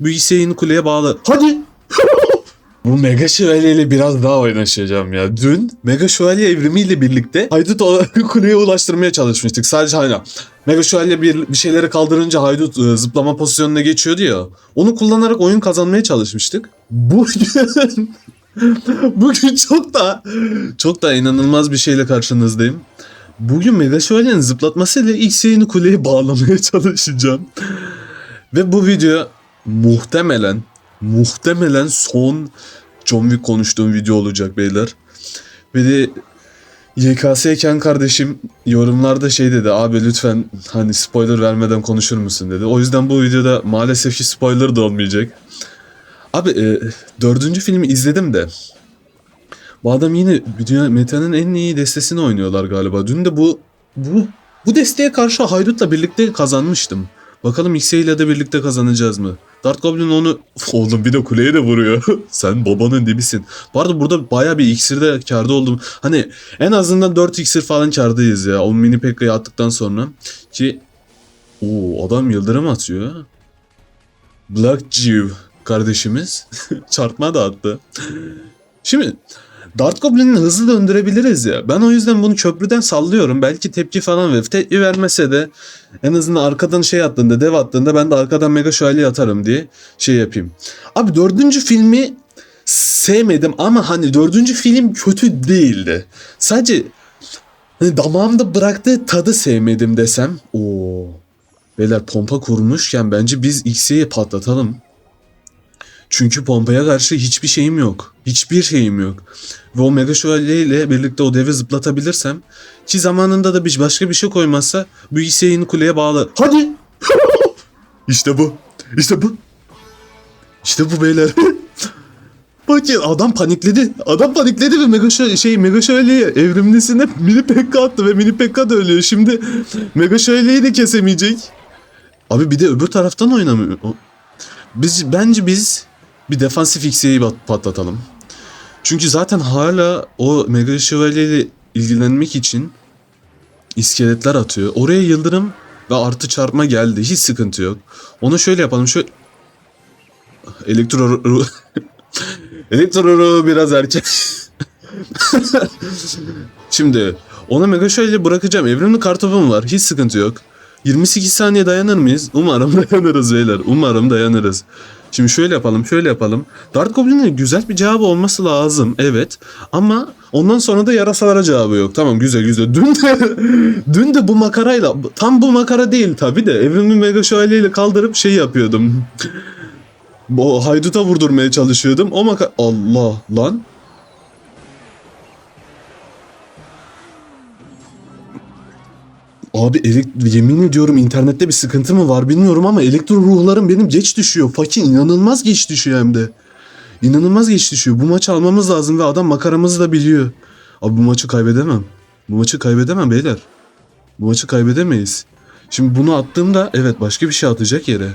Hüseyin kuleye bağlı. Hadi! Bu Mega Şövalye ile biraz daha oynaşacağım ya. Dün Mega Şövalye evrimiyle birlikte Haydut kuleye ulaştırmaya çalışmıştık. Sadece hala. Mega Şövalye bir, bir şeyleri kaldırınca Haydut e, zıplama pozisyonuna geçiyordu ya. Onu kullanarak oyun kazanmaya çalışmıştık. Bugün Bugün çok da çok da inanılmaz bir şeyle karşınızdayım. Bugün Mega Şövalye'nin zıplatmasıyla ilk yayını kuleye bağlamaya çalışacağım. Ve bu video muhtemelen muhtemelen son John Wick konuştuğum video olacak beyler. Ve de YKS Ken kardeşim yorumlarda şey dedi abi lütfen hani spoiler vermeden konuşur musun dedi. O yüzden bu videoda maalesef ki spoiler da olmayacak. Abi e, dördüncü filmi izledim de bu adam yine dünya metanın en iyi destesini oynuyorlar galiba. Dün de bu bu bu desteğe karşı Haydut'la birlikte kazanmıştım. Bakalım X'e ile de birlikte kazanacağız mı? Dart Goblin onu... Oğlum bir de kuleye de vuruyor. Sen babanın dibisin. Bu arada burada baya bir iksirde karda oldum. Hani en azından 4 iksir falan kardayız ya. O mini Pekka'yı attıktan sonra. Ki... Oo adam yıldırım atıyor. Black Jew kardeşimiz. Çarpma da attı. Şimdi Dart Goblin'i hızlı döndürebiliriz ya. Ben o yüzden bunu köprüden sallıyorum. Belki tepki falan verir. Tepki vermese de en azından arkadan şey attığında, dev attığında ben de arkadan mega şövalye atarım diye şey yapayım. Abi dördüncü filmi sevmedim ama hani dördüncü film kötü değildi. Sadece hani damağımda bıraktığı tadı sevmedim desem. Oo. Beyler pompa kurmuşken bence biz X'yi patlatalım. Çünkü pompaya karşı hiçbir şeyim yok. Hiçbir şeyim yok. Ve o Mega Şövalye ile birlikte o devi zıplatabilirsem ki zamanında da bir başka bir şey koymazsa Hüseyin kuleye bağlı. Hadi! işte bu. İşte bu. İşte bu beyler. Bakın adam panikledi. Adam panikledi ve Mega Şö- şey Mega Şövalye'ye evrimlisine mini pekka attı ve mini pekka da ölüyor. Şimdi Mega Şövalye'yi de kesemeyecek. Abi bir de öbür taraftan oynamıyor. Biz bence biz bir defansif X'yi patlatalım. Çünkü zaten hala o Mega Şövalye ile ilgilenmek için iskeletler atıyor. Oraya yıldırım ve artı çarpma geldi. Hiç sıkıntı yok. Onu şöyle yapalım. Şöyle Elektro Elektro biraz erken. Şimdi ona Mega Şövalye bırakacağım. Evrimli kartopum var. Hiç sıkıntı yok. 28 saniye dayanır mıyız? Umarım dayanırız beyler. Umarım dayanırız. Şimdi şöyle yapalım, şöyle yapalım. Dart Goblin'in güzel bir cevabı olması lazım. Evet. Ama ondan sonra da yarasalara cevabı yok. Tamam güzel güzel. Dün de, dün de bu makarayla, tam bu makara değil tabi de. Evrimli Mega Şövalye ile kaldırıp şey yapıyordum. Bu hayduta vurdurmaya çalışıyordum. O maka... Allah lan. Abi elek- yemin ediyorum internette bir sıkıntı mı var bilmiyorum ama elektro ruhlarım benim geç düşüyor. Fakin inanılmaz geç düşüyor hem de. İnanılmaz geç düşüyor. Bu maçı almamız lazım ve adam makaramızı da biliyor. Abi bu maçı kaybedemem. Bu maçı kaybedemem beyler. Bu maçı kaybedemeyiz. Şimdi bunu attığımda evet başka bir şey atacak yere.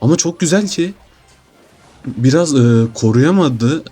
Ama çok güzel ki biraz e, koruyamadı.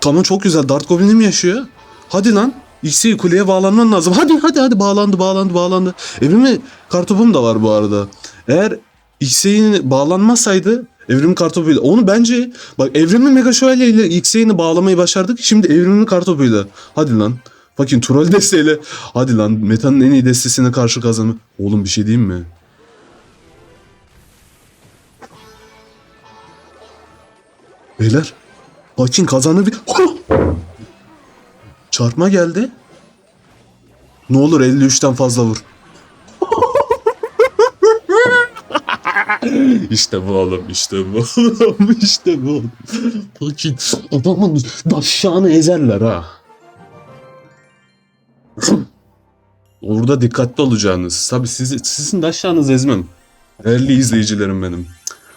Tamam çok güzel. Dart Goblin'im yaşıyor. Hadi lan. X'i kuleye bağlanman lazım. Hadi hadi hadi bağlandı bağlandı bağlandı. Evrimi kartopum da var bu arada. Eğer X'e bağlanmasaydı evrim kartopuyla. Onu bence bak evrimli mega şövalye ile X'e bağlamayı başardık. Şimdi evrimli kartopuyla. Hadi lan. Bakın troll desteğiyle. Hadi lan metanın en iyi destesine karşı kazanma. Oğlum bir şey diyeyim mi? Beyler. Bakın kazanır bir... Çarpma geldi. Ne olur 53'ten fazla vur. işte bu oğlum, işte bu oğlum, işte bu oğlum. Bakın adamın daşşağını ezerler ha. Orada dikkatli olacağınız. Tabii sizi, sizin daşşağınızı ezmem. Değerli izleyicilerim benim.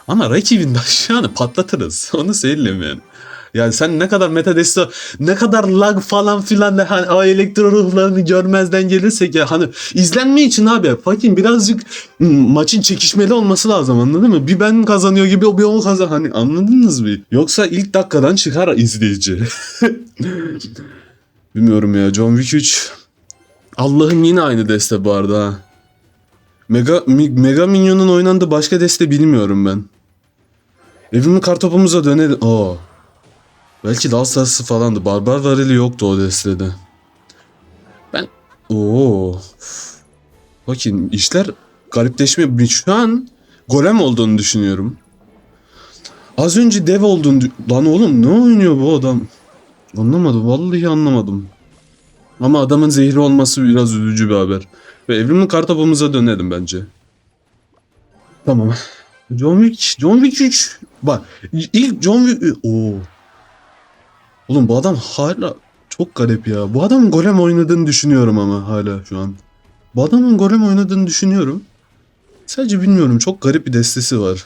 Ama rakibin daşşağını patlatırız. Onu söyleyeyim yani. Yani sen ne kadar meta deste, ne kadar lag falan filan da hani o elektro ruhlarını görmezden gelirsek ya hani izlenme için abi fakin birazcık hmm, maçın çekişmeli olması lazım anladın mı? Bir ben kazanıyor gibi o bir o kazan hani anladınız mı? Yoksa ilk dakikadan çıkar izleyici. Bilmiyorum ya John Wick 3 Allah'ım yine aynı deste bu arada ha. Mega, Mega Minyon'un oynandığı başka deste bilmiyorum ben. Evrimin kartopumuza dönelim. Aa. Belki sırası falandı. Barbar varili yoktu o destede. Ben... Oo. Bakın işler garipleşmiyor. Şu an golem olduğunu düşünüyorum. Az önce dev olduğunu... Lan oğlum ne oynuyor bu adam? Anlamadım. Vallahi anlamadım. Ama adamın zehri olması biraz üzücü bir haber. Ve evrimin kartopumuza dönelim bence. Tamam. John Wick, John Wick 3. Bak ilk John Wick... Oo. Oğlum bu adam hala çok garip ya. Bu adamın golem oynadığını düşünüyorum ama hala şu an. Bu adamın golem oynadığını düşünüyorum. Sadece bilmiyorum çok garip bir destesi var.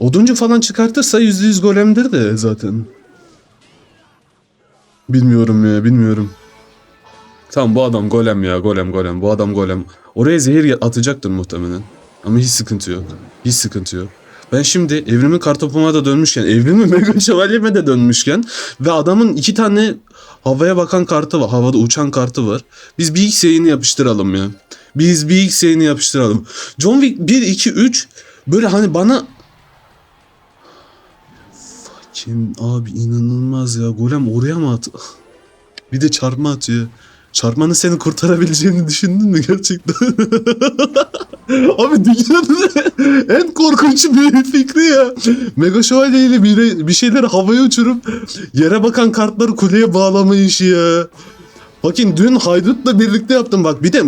Oduncu falan çıkartırsa %100 golemdir de zaten. Bilmiyorum ya bilmiyorum. Tamam bu adam golem ya golem golem. Bu adam golem. Oraya zehir atacaktır muhtemelen. Ama hiç sıkıntı yok. Hiç sıkıntı yok. Ben şimdi evrimin kartopuma da dönmüşken, evrimin mega şövalyeme de dönmüşken ve adamın iki tane havaya bakan kartı var. Havada uçan kartı var. Biz bir X yapıştıralım ya. Biz bir X yapıştıralım. John Wick 1, 2, 3 böyle hani bana Kim abi inanılmaz ya. Golem oraya mı at? Bir de çarpma atıyor. Çarpmanın seni kurtarabileceğini düşündün mü gerçekten? abi dünyanın en korkunç bir fikri ya. Mega Şövalye ile bir, bir şeyleri havaya uçurup yere bakan kartları kuleye bağlama işi ya. Bakın dün Haydut'la birlikte yaptım bak bir de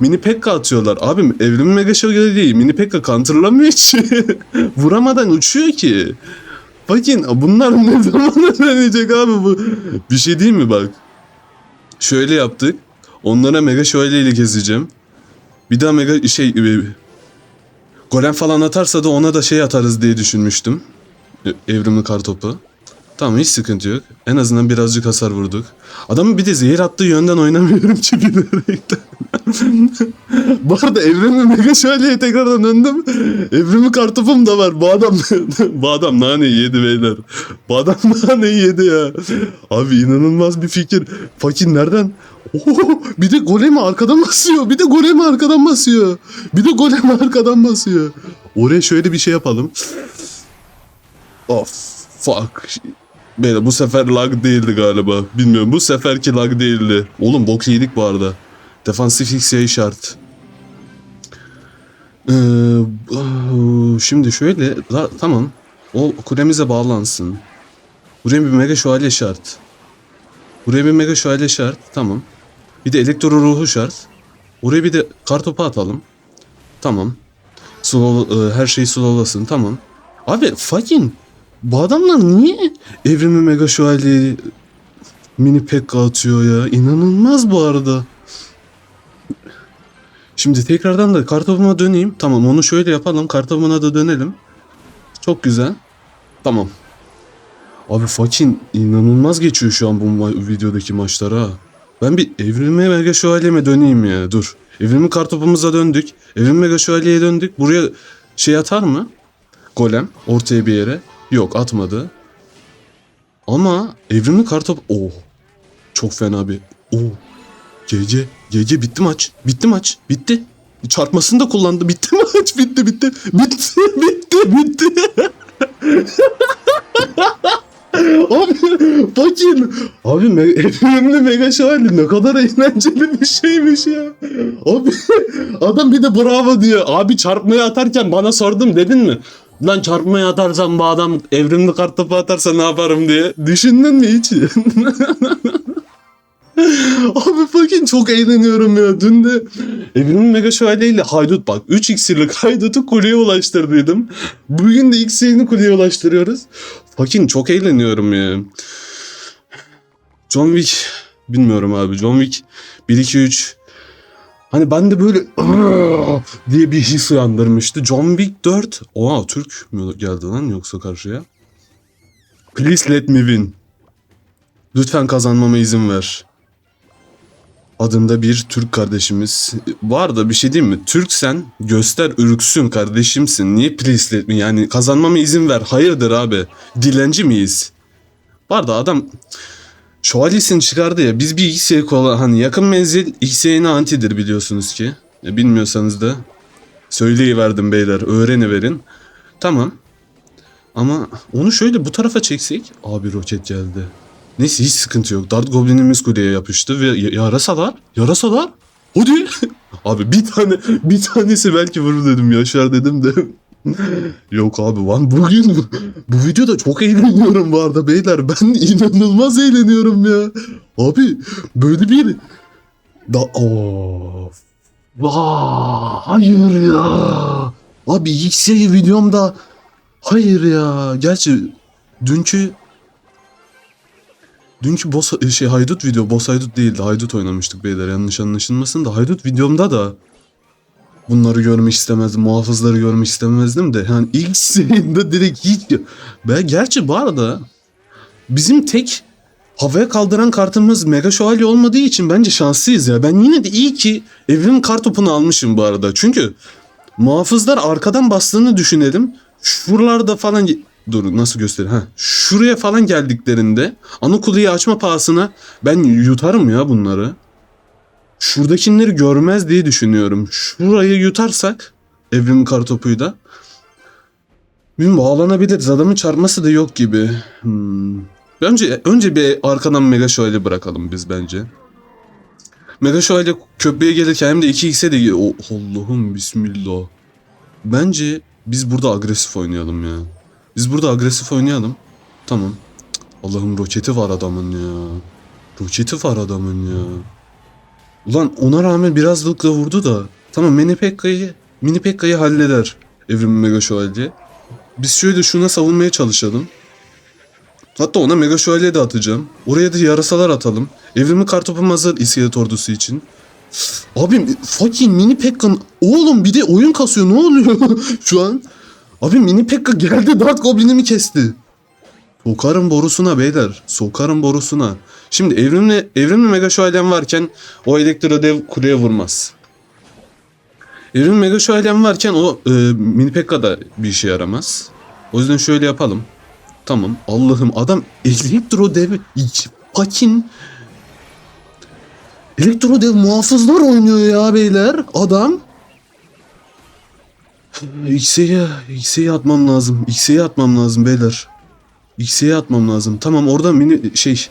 mini pekka atıyorlar. Abim evrim mega şövalye değil mini pekka counterlamıyor hiç. Vuramadan uçuyor ki. Bakın bunlar ne zaman öğrenecek abi bu? Bir şey değil mi bak? Şöyle yaptık. Onlara mega şövalye ile gezeceğim. Bir daha mega şey e, golem falan atarsa da ona da şey atarız diye düşünmüştüm. E, Evrimli kartopu. Tamam hiç sıkıntı yok. En azından birazcık hasar vurduk. Adamın bir de zehir attığı yönden oynamıyorum ki bilerekten. Bu arada evrimi mega şövalye tekrardan döndüm. Evrimi kartopum da var. Bu adam bu naneyi yedi beyler. Bu adam naneyi yedi ya. Abi inanılmaz bir fikir. Fakir nereden? Oo, bir de golemi arkadan basıyor. Bir de golemi arkadan basıyor. Bir de golemi arkadan basıyor. Oraya şöyle bir şey yapalım. Of fuck. Beyler bu sefer lag değildi galiba. Bilmiyorum bu seferki lag değildi. Oğlum bok yedik bu arada. Defansif XY şart. Ee, ah, şimdi şöyle la- tamam. O kulemize bağlansın. Buraya bir mega şövalye şart. Buraya bir mega şövalye şart. Tamam. Bir de elektro ruhu şart. Oraya bir de kartopu atalım. Tamam. Slow, e, her şeyi slowlasın. Tamam. Abi fucking bu adamlar niye evrimi mega şövalye mini pekka atıyor ya? İnanılmaz bu arada. Şimdi tekrardan da kartopuma döneyim. Tamam onu şöyle yapalım. Kartopuna da dönelim. Çok güzel. Tamam. Abi fucking inanılmaz geçiyor şu an bu ma- videodaki maçlar ha. Ben bir evrime mega şövalyeme döneyim ya dur. Evrimi kartopumuza döndük. Evrim mega şövalyeye döndük. Buraya şey atar mı? Golem ortaya bir yere. Yok atmadı. Ama evrimli kartop... Oh. Çok fena bir... Oh. GG. GG bitti maç. Bitti maç. Bitti. Çarpmasını da kullandı. Bitti maç. Bitti bitti. Bitti bitti bitti. Abi bakın. Abi me- mega şövalye ne kadar eğlenceli bir şeymiş ya. Abi adam bir de bravo diyor. Abi çarpmaya atarken bana sordum dedin mi? Lan çarpmaya atarsam bu adam evrimli kartopu atarsa ne yaparım diye. Düşündün mü hiç? Abi fucking çok eğleniyorum ya. Dün de Evrimli Mega Şövalye ile Haydut bak. 3 iksirlik Haydut'u kuleye ulaştırdıydım. Bugün de iksirini kuleye ulaştırıyoruz. Fucking çok eğleniyorum ya. John Wick bilmiyorum abi. John Wick 1 2 3 Hani ben de böyle diye bir his uyandırmıştı. John Wick 4. Oha Türk mü geldi lan yoksa karşıya? Please let me win. Lütfen kazanmama izin ver. Adında bir Türk kardeşimiz. Var da bir şey diyeyim mi? Türksen göster ürksün kardeşimsin. Niye please let me? Yani kazanmama izin ver. Hayırdır abi? Dilenci miyiz? Var da adam Şövalyesini çıkardı ya. Biz bir X'ye kola hani yakın menzil X'ye antidir biliyorsunuz ki. E, bilmiyorsanız da söyleyiverdim beyler. Öğreniverin. Tamam. Ama onu şöyle bu tarafa çeksek. Abi roket geldi. Neyse hiç sıkıntı yok. Dart Goblin'imiz kuleye yapıştı ve yarasalar. Yarasalar. Hadi. abi bir tane bir tanesi belki vurur dedim yaşar dedim de. Yok abi lan bugün bu videoda çok eğleniyorum bu arada beyler. Ben inanılmaz eğleniyorum ya. Abi böyle bir da of. Vaa, hayır ya. Abi ilk şey videomda hayır ya. Gerçi dünkü dünkü boss şey haydut video boss haydut değildi. Haydut oynamıştık beyler. Yanlış anlaşılmasın da haydut videomda da bunları görmek istemezdim. Muhafızları görmek istemezdim de. Yani ilk şeyinde direkt hiç ben gerçi bu arada bizim tek havaya kaldıran kartımız Mega Şövalye olmadığı için bence şanslıyız ya. Ben yine de iyi ki evrim kartopunu almışım bu arada. Çünkü muhafızlar arkadan bastığını düşünelim. Şuralarda falan dur nasıl göstereyim ha şuraya falan geldiklerinde ana kuleyi açma pahasına ben yutarım ya bunları. Şuradakileri görmez diye düşünüyorum. Şurayı yutarsak evrim kartopuyla Bilmiyorum bağlanabiliriz. Adamın çarpması da yok gibi. Hmm. Önce önce bir arkadan Mega Şövalye bırakalım biz bence. Mega Şövalye köprüye gelirken hem de 2x'e de gel- O Allah'ım bismillah. Bence biz burada agresif oynayalım ya. Biz burada agresif oynayalım. Tamam. Allah'ım roketi var adamın ya. Roketi var adamın ya. Ulan ona rağmen biraz lıkla vurdu da. Tamam Mini Pekka'yı Mini Pekka'yı halleder. Evrim Mega Şövalye. Biz şöyle şuna savunmaya çalışalım. Hatta ona Mega Şövalye de atacağım. Oraya da yarasalar atalım. Evrimi kartopum hazır iskelet ordusu için. Abi fucking mini Pekkan oğlum bir de oyun kasıyor ne oluyor şu an? Abi mini Pekka geldi Dart Goblin'imi kesti. Sokarım borusuna beyler. Sokarım borusuna. Şimdi evrimli, evrimli Mega Şövalyem varken o elektro dev kuleye vurmaz. Evrimli Mega Şövalyem varken o e, mini Pekka da bir işe yaramaz. O yüzden şöyle yapalım. Tamam. Allah'ım adam elektro dev fucking elektro dev muhafızlar oynuyor ya beyler. Adam X'e X'e atmam lazım. X'e atmam lazım beyler. X'e atmam lazım. Tamam orada mini şey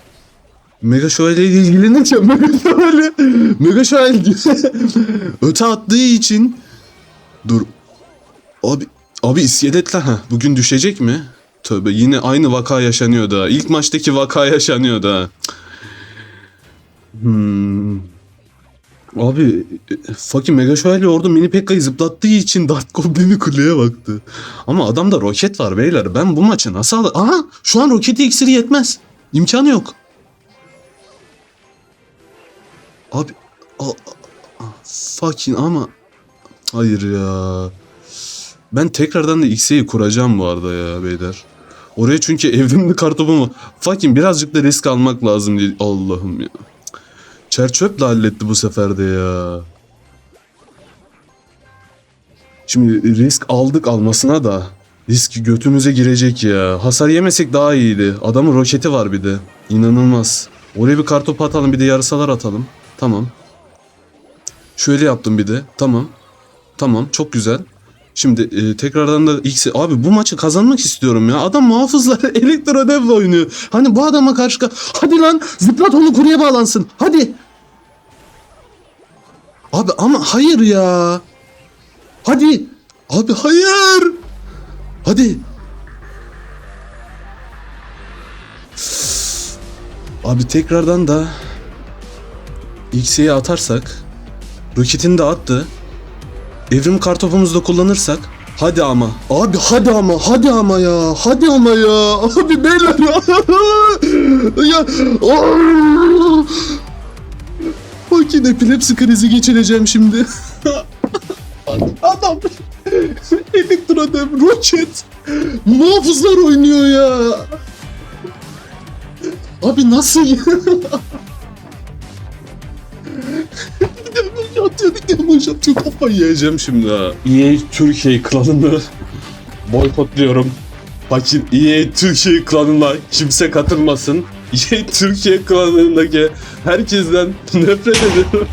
Mega Şövalye ile ilgilenirken Mega Şövalye Mega Şövalye öte attığı için dur abi abi iskeletler ha bugün düşecek mi? Tövbe yine aynı vaka yaşanıyor da. İlk maçtaki vaka yaşanıyor da. Hmm. Abi e, fucking Mega Şövalye orada Mini Pekka'yı zıplattığı için Dart Goblin'i kuleye baktı. Ama adamda roket var beyler. Ben bu maçı nasıl al... Aha şu an roketi iksiri yetmez. İmkanı yok. Abi a, a- fucking ama hayır ya. Ben tekrardan da X'e'yi kuracağım bu arada ya beyler. Oraya çünkü evrimli kartopumu fucking birazcık da risk almak lazım diye. Allah'ım ya. Çerçöple halletti bu sefer de ya. Şimdi risk aldık almasına da risk götümüze girecek ya. Hasar yemesek daha iyiydi. Adamın roketi var bir de. İnanılmaz. Oraya bir kartopu atalım bir de yarısalar atalım. Tamam. Şöyle yaptım bir de. Tamam. Tamam çok güzel. Şimdi e, tekrardan da X abi bu maçı kazanmak istiyorum ya. Adam muhafızlar elektro devle oynuyor. Hani bu adama karşı ka- hadi lan zıplat onu kuruya bağlansın. Hadi. Abi ama hayır ya. Hadi. Abi hayır. Hadi. Abi tekrardan da X'ye atarsak roketini de attı. Evrim kartopumuzu da kullanırsak? Hadi ama. Abi hadi ama hadi ama ya hadi ama ya. Abi beyler ya. Ya. Aa! Bakın epilepsi krizi geçireceğim şimdi. Adam. Elektro dev roket. Muhafızlar oynuyor ya. Abi nasıl Atıyor bir de atıyor kafayı yiyeceğim şimdi ha. EA Türkiye klanını boykotluyorum. Bakın EA Türkiye klanına kimse katılmasın. EA Türkiye klanındaki herkesten nefret ediyorum.